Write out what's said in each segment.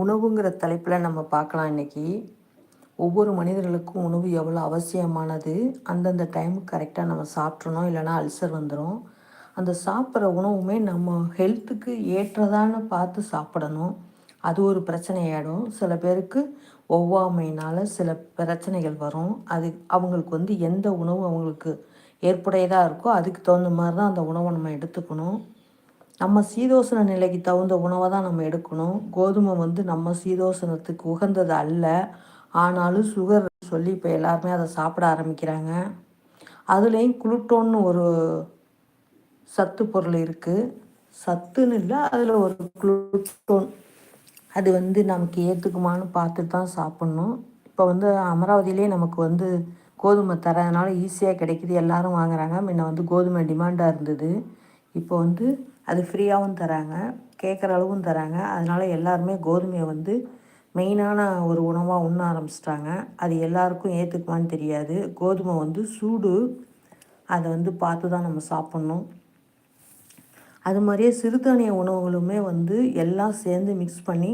உணவுங்கிற தலைப்பில் நம்ம பார்க்கலாம் இன்றைக்கி ஒவ்வொரு மனிதர்களுக்கும் உணவு எவ்வளோ அவசியமானது? அந்தந்த டைமுக்கு கரெக்டாக நம்ம சாப்பிட்றணும் இல்லைனா அல்சர் வந்துடும் அந்த சாப்பிட்ற உணவுமே நம்ம ஹெல்த்துக்கு ஏற்றதான்னு பார்த்து சாப்பிடணும். அது ஒரு பிரச்சனையாயிடும். சில பேருக்கு ஒவ்வாமையினால் சில பிரச்சனைகள் வரும். அது அவங்களுக்கு வந்து எந்த உணவு அவங்களுக்கு ஏற்புடையதாக இருக்கோ அதுக்கு தகுந்த மாதிரி தான் அந்த உணவை நம்ம எடுத்துக்கணும். நம்ம சீதோசன நிலைக்கு தகுந்த உணவை தான் நம்ம எடுக்கணும். கோதுமை வந்து நம்ம சீதோசனத்துக்கு உகந்தது அல்ல. ஆனாலும் சுகர் சொல்லி இப்போ எல்லாருமே அதை சாப்பிட ஆரம்பிக்கிறாங்க. அதுலேயும் குளுட்டோன்னு ஒரு சத்து பொருள் இருக்குது சத்துன்னு இல்லை அதில் ஒரு குளுட்டோன் அது வந்து நமக்கு ஏற்றுக்குமான்னு பார்த்துட்டு தான் சாப்பிட்ணும். இப்போ வந்து அமராவதியிலே நமக்கு வந்து கோதுமை தரதுனால ஈஸியாக கிடைக்கிது. எல்லாரும் வாங்குறாங்க. முன்ன வந்து கோதுமை டிமாண்டாக இருந்தது. இப்போ வந்து அது ஃப்ரீயாகவும் தராங்க கேட்குற அளவும் தராங்க. அதனால் எல்லாருமே கோதுமையை வந்து மெயினான ஒரு உணவாக உண்ண ஆரம்பிச்சிட்டாங்க. அது எல்லாருக்கும் ஏற்றுக்குமான்னு தெரியாது. கோதுமை வந்து சூடு அதை வந்து பார்த்து தான் நம்ம சாப்பிட்ணும். அது மாதிரியே சிறுதானிய உணவுகளுமே வந்து எல்லாம் சேர்ந்து மிக்ஸ் பண்ணி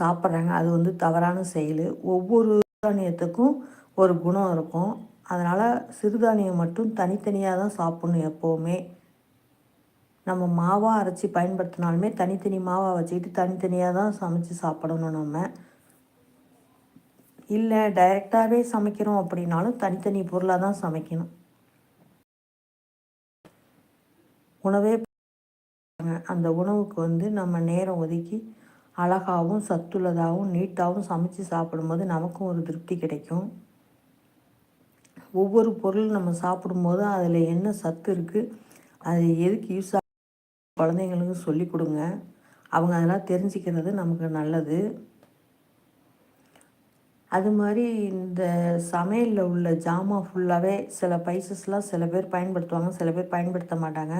சாப்பிட்றாங்க. அது வந்து தவறான செயல். ஒவ்வொரு சிறுதானியத்துக்கும் ஒரு குணம் இருக்கும். அதனால் சிறுதானியம் மட்டும் தனித்தனியாக தான் சாப்பிட்ணும் எப்போவுமே. நம்ம மாவாக அரைச்சி பயன்படுத்தினாலுமே தனித்தனி மாவாக வச்சுக்கிட்டு தனித்தனியாக தான் சமைச்சு சாப்பிடணும் நம்ம. இல்லை டைரெக்டாகவே சமைக்கிறோம் அப்படின்னாலும் தனித்தனி பொருளாக தான் சமைக்கணும். உணவே அந்த உணவுக்கு வந்து நம்ம நேரம் ஒதுக்கி அழகாகவும் சத்துள்ளதாகவும் நீட்டாகவும் சமைச்சு சாப்பிடும்போது நமக்கும் ஒரு திருப்தி கிடைக்கும். ஒவ்வொரு பொருள் நம்ம சாப்பிடும்போது அதில் என்ன சத்து இருக்குது அது எதுக்கு யூஸ் ஆகும் குழந்தைங்களுக்கு சொல்லி கொடுங்க. அவங்க அதெல்லாம் தெரிஞ்சுக்கிறது நமக்கு நல்லது. அது மாதிரி இந்த சமையலில் உள்ள ஜாமான் ஃபுல்லாகவே சில பைசஸ்லாம் சில பேர் பயன்படுத்துவாங்க சில பேர் பயன்படுத்த மாட்டாங்க.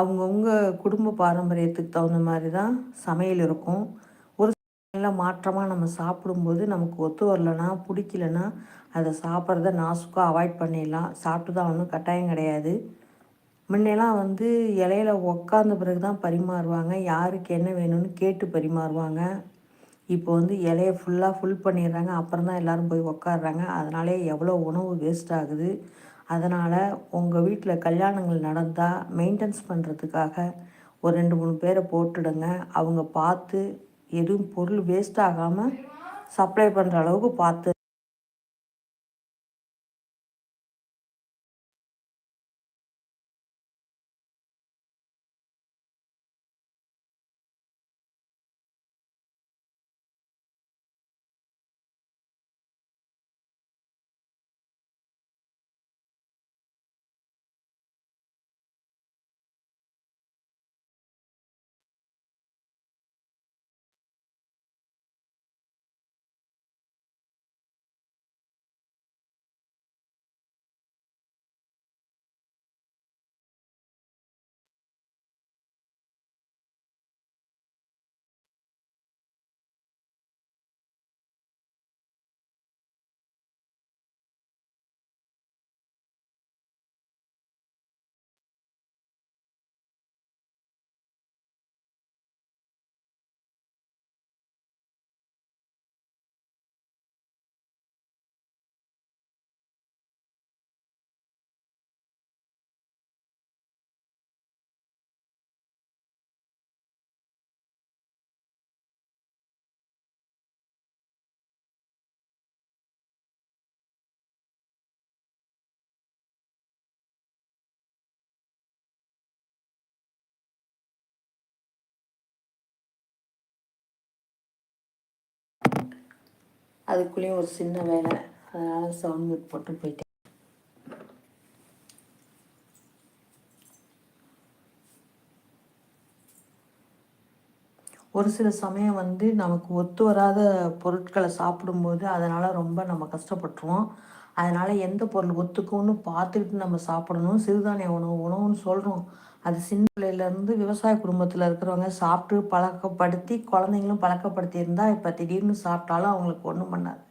அவங்கவுங்க குடும்ப பாரம்பரியத்துக்கு தகுந்த மாதிரி தான் சமையல் இருக்கும். ஒரு சில மாற்றமாக நம்ம சாப்பிடும்போது நமக்கு ஒத்து வரலன்னா பிடிக்கலன்னா அதை சாப்பிட்றத நாசுக்காக அவாய்ட் பண்ணிடலாம். சாப்பிட்டு தான் ஒன்றும் கட்டாயம் கிடையாது. முன்னெல்லாம் வந்து இலையில உக்காந்த பிறகு தான் பரிமாறுவாங்க. யாருக்கு என்ன வேணும்னு கேட்டு பரிமாறுவாங்க. இப்போ வந்து இலையை ஃபுல்லாக ஃபுல் பண்ணிடுறாங்க. அப்புறம் தான் எல்லோரும் போய் உக்காடுறாங்க அதனாலே எவ்வளோ உணவு வேஸ்ட் ஆகுது. அதனால் உங்கள் வீட்டில் கல்யாணங்கள் நடந்தால் மெயின்டெனன்ஸ் பண்ணுறதுக்காக ஒரு ரெண்டு மூணு பேரை போட்டுடுங்க. அவங்க பார்த்து எதுவும் பொருள் வேஸ்ட் ஆகாமல் சப்ளை பண்ணுற அளவுக்கு பார்த்து அதுக்குள்ளேயும் ஒரு சின்ன வேலை. அதனால் சவுண்ட் மியூட் போட்டு போயிட்டேன். ஒரு சில சமயம் வந்து நமக்கு ஒத்து வராத பொருட்களை சாப்பிடும்போது அதனால் ரொம்ப நம்ம கஷ்டப்பட்டுருவோம். அதனால் எந்த பொருள் ஒத்துக்கும்னு பார்த்துக்கிட்டு நம்ம சாப்பிடணும் சிறுதானிய உணவு உணவுன்னு சொல்கிறோம் அது சின்ன பிள்ளையிலேருந்து விவசாய குடும்பத்தில் இருக்கிறவங்க சாப்பிட்டு பழக்கப்படுத்தி குழந்தைங்களும் பழக்கப்படுத்தி இருந்தால் இப்போ திடீர்னு சாப்பிட்டாலும் அவங்களுக்கு ஒன்றும் பண்ணாது.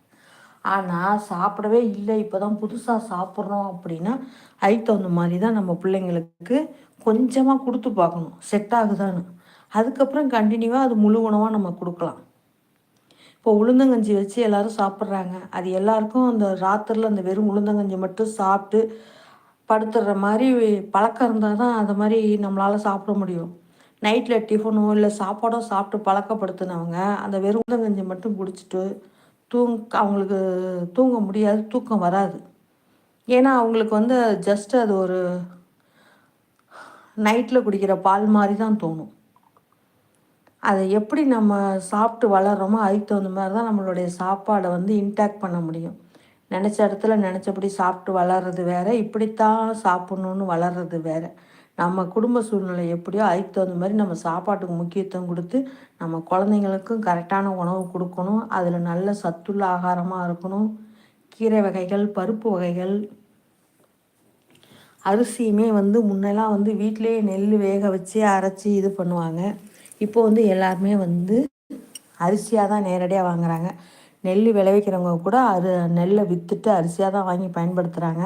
ஆனால் சாப்பிடவே இல்லை இப்போ தான் புதுசாக சாப்பிட்றோம் அப்படின்னா அதுக்கு தகுந்த மாதிரி தான் நம்ம பிள்ளைங்களுக்கு கொஞ்சமாக கொடுத்து பார்க்கணும். செட் ஆகுதான்னு. அதுக்கப்புறம் கண்டினியூவாக அது முழு உணவாக நம்ம கொடுக்கலாம். இப்போ உளுந்தங்கஞ்சி வச்சு எல்லோரும் சாப்பிட்றாங்க. அது எல்லாருக்கும் அந்த ராத்திரில் அந்த வெறும் உளுந்தங்கஞ்சி மட்டும் சாப்பிட்டு படுத்துடுற மாதிரி பழக்கம் இருந்தால் தான் அது மாதிரி நம்மளால் சாப்பிட முடியும். நைட்டில் டிஃபனோ இல்லை சாப்பாடோ சாப்பிட்டு பழக்கப்படுத்தினவங்க அந்த வெறும் உளுந்தங்கஞ்சி மட்டும் குடிச்சிட்டு தூங் அவங்களுக்கு தூங்க முடியாது தூக்கம் வராது. ஏன்னா அவங்களுக்கு வந்து ஜஸ்ட் அது ஒரு நைட்டில் குடிக்கிற பால் மாதிரி தான் தோணும். அதை எப்படி நம்ம சாப்பிட்டு வளர்கிறோமோ அதுக்கு தகுந்த மாதிரி தான் நம்மளுடைய சாப்பாடை வந்து இன்டாக்ட் பண்ண முடியும். நினச்ச இடத்துல நினச்சபடி சாப்பிட்டு வளர்கிறது வேறு இப்படித்தான் சாப்பிட்ணுன்னு வளர்கிறது வேறு. நம்ம குடும்ப சூழ்நிலை எப்படியோ அதுக்கு தகுந்த மாதிரி நம்ம சாப்பாட்டுக்கு முக்கியத்துவம் கொடுத்து நம்ம குழந்தைங்களுக்கும் கரெக்டான உணவு கொடுக்கணும். அதில் நல்ல சத்துள்ள ஆகாரமாக இருக்கணும். கீரை வகைகள் பருப்பு வகைகள் அரிசியுமே வந்து முன்னெல்லாம் வந்து வீட்டிலேயே நெல் வேக வச்சு அரைச்சி இது பண்ணுவாங்க. இப்போ வந்து எல்லாருமே வந்து அரிசியாக தான் நேரடியாக வாங்குறாங்க. நெல் விளைவிக்கிறவங்க கூட அது நெல்லை விற்றுட்டு அரிசியாக தான் வாங்கி பயன்படுத்துகிறாங்க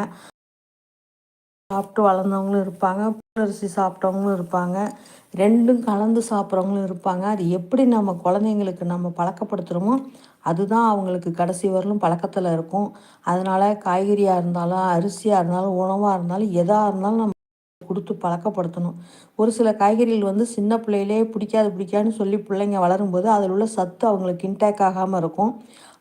சாப்பிட்டு வளர்ந்தவங்களும் இருப்பாங்க. அரிசி சாப்பிட்டவங்களும் இருப்பாங்க. ரெண்டும் கலந்து சாப்பிட்றவங்களும் இருப்பாங்க. அது எப்படி நம்ம குழந்தைங்களுக்கு நம்ம பழக்கப்படுத்துகிறோமோ அதுதான் அவங்களுக்கு கடைசி வரலும் பழக்கத்தில் இருக்கும். அதனால் காய்கறியாக இருந்தாலும் அரிசியாக இருந்தாலும் உணவாக இருந்தாலும் எதாக இருந்தாலும் நம்ம கொடுத்து பழக்கப்படுத்தணும். ஒரு சில காய்கறிகள் வந்து சின்ன பிள்ளையிலே பிடிக்காது பிடிக்காதுன்னு சொல்லி பிள்ளைங்க வளரும்போது அதில் உள்ள சத்து அவங்களுக்கு இன்டேக் ஆகாமல் இருக்கும்.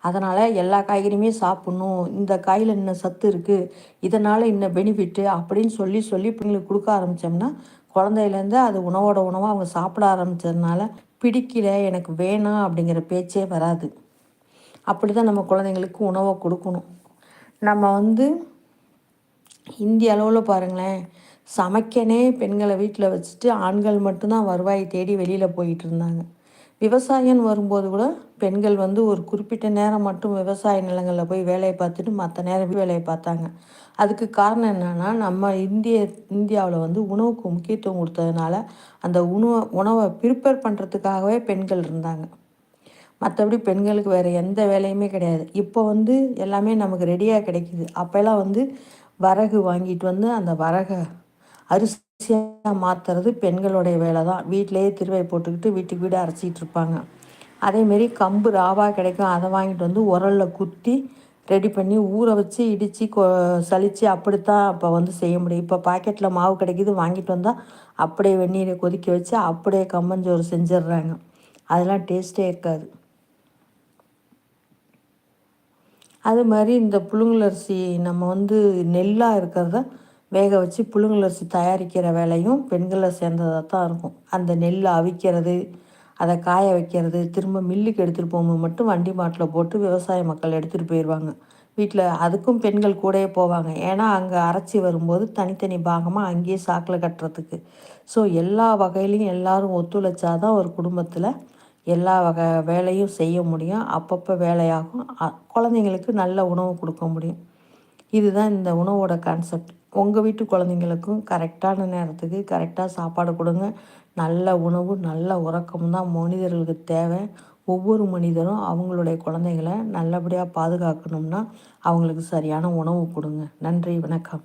அதனால் எல்லா காய்கறியுமே சாப்பிட்ணும். இந்த காயில் இன்ன சத்து இருக்குது இதனால் இன்ன பெனிஃபிட்டு அப்படின்னு சொல்லி சொல்லி பிள்ளைங்களுக்கு கொடுக்க ஆரம்பித்தோம்னா குழந்தையிலேருந்து அது உணவோட உணவாக அவங்க சாப்பிட ஆரம்பித்ததுனால பிடிக்கல எனக்கு வேணாம் அப்படிங்கிற பேச்சே வராது. அப்படி தான் நம்ம குழந்தைங்களுக்கு உணவை கொடுக்கணும். நம்ம வந்து இந்திய அளவில் பாருங்களேன் சமைக்கனே பெண்களை வீட்டில் வச்சுட்டு ஆண்கள் மட்டும்தான் வருவாயை தேடி வெளியில் போயிட்டு இருந்தாங்க. விவசாயம் வரும்போது கூட பெண்கள் வந்து ஒரு குறிப்பிட்ட நேரம் மட்டும் விவசாய நிலங்களில் போய் வேலையை பார்த்துட்டு மற்ற நேரம் வேலையை பார்த்தாங்க. அதுக்கு காரணம் என்னென்னா நம்ம இந்திய இந்தியாவில் வந்து உணவுக்கு முக்கியத்துவம் கொடுத்ததுனால அந்த உணவை உணவை ப்ரிப்பேர் பண்ணுறதுக்காகவே பெண்கள் இருந்தாங்க. மற்றபடி பெண்களுக்கு வேறு எந்த வேலையுமே கிடையாது. இப்போ வந்து எல்லாமே நமக்கு ரெடியாக கிடைக்கிது. அப்போல்லாம் வந்து வரகு வாங்கிட்டு வந்து அந்த வரகை அரிசியாக மாற்றுறது பெண்களுடைய வேலை தான் வீட்டிலேயே திருவை போட்டுக்கிட்டு வீட்டுக்கு வீடு அரைச்சிட்டு இருப்பாங்க. அதேமாரி கம்பு ராவா கிடைக்கும். அதை வாங்கிட்டு வந்து உரலில் குத்தி ரெடி பண்ணி ஊற வச்சு இடித்து கொ சளிச்சு அப்படித்தான் அப்போ வந்து செய்ய முடியும். இப்போ பாக்கெட்டில் மாவு கிடைக்கிது. வாங்கிட்டு வந்தால் அப்படியே வெந்நீரை கொதிக்க வச்சு அப்படியே கம்மஞ்சோறு செஞ்சிடுறாங்க. அதெல்லாம் டேஸ்ட்டே இருக்காது. அது மாதிரி இந்த புழுங்கலரிசி நம்ம வந்து நெல்லாக இருக்கிறத வேக வச்சு புழுங்கலரிசி தயாரிக்கிற வேலையும் பெண்களை சேர்ந்ததாக தான் இருக்கும். அந்த நெல் அவிக்கிறது அதை காய வைக்கிறது திரும்ப மில்லுக்கு எடுத்துகிட்டு போகும்போது மட்டும் வண்டி மாட்டில் போட்டு விவசாய மக்கள் எடுத்துகிட்டு போயிடுவாங்க வீட்டில் அதுக்கும் பெண்கள் கூடயே போவாங்க. ஏன்னா அங்கே அரைச்சி வரும்போது தனித்தனி பாகமாக அங்கேயே சாக்கில் கட்டுறதுக்கு. ஸோ எல்லா வகையிலையும் எல்லோரும் ஒத்துழைச்சாதான் ஒரு குடும்பத்தில் எல்லா வகை வேலையும் செய்ய முடியும். அப்பப்போ வேலையாகும். குழந்தைங்களுக்கு நல்ல உணவு கொடுக்க முடியும். இதுதான் இந்த உணவோட கான்செப்ட் உங்கள் வீட்டு குழந்தைங்களுக்கும் கரெக்டான நேரத்துக்கு கரெக்டாக சாப்பாடு கொடுங்க. நல்ல உணவு நல்ல உறக்கம் தான் மனிதர்களுக்கு தேவை. ஒவ்வொரு மனிதரும் அவங்களுடைய குழந்தைகளை நல்லபடியாக பாதுகாக்கணும்னா அவங்களுக்கு சரியான உணவு கொடுங்க. நன்றி வணக்கம்.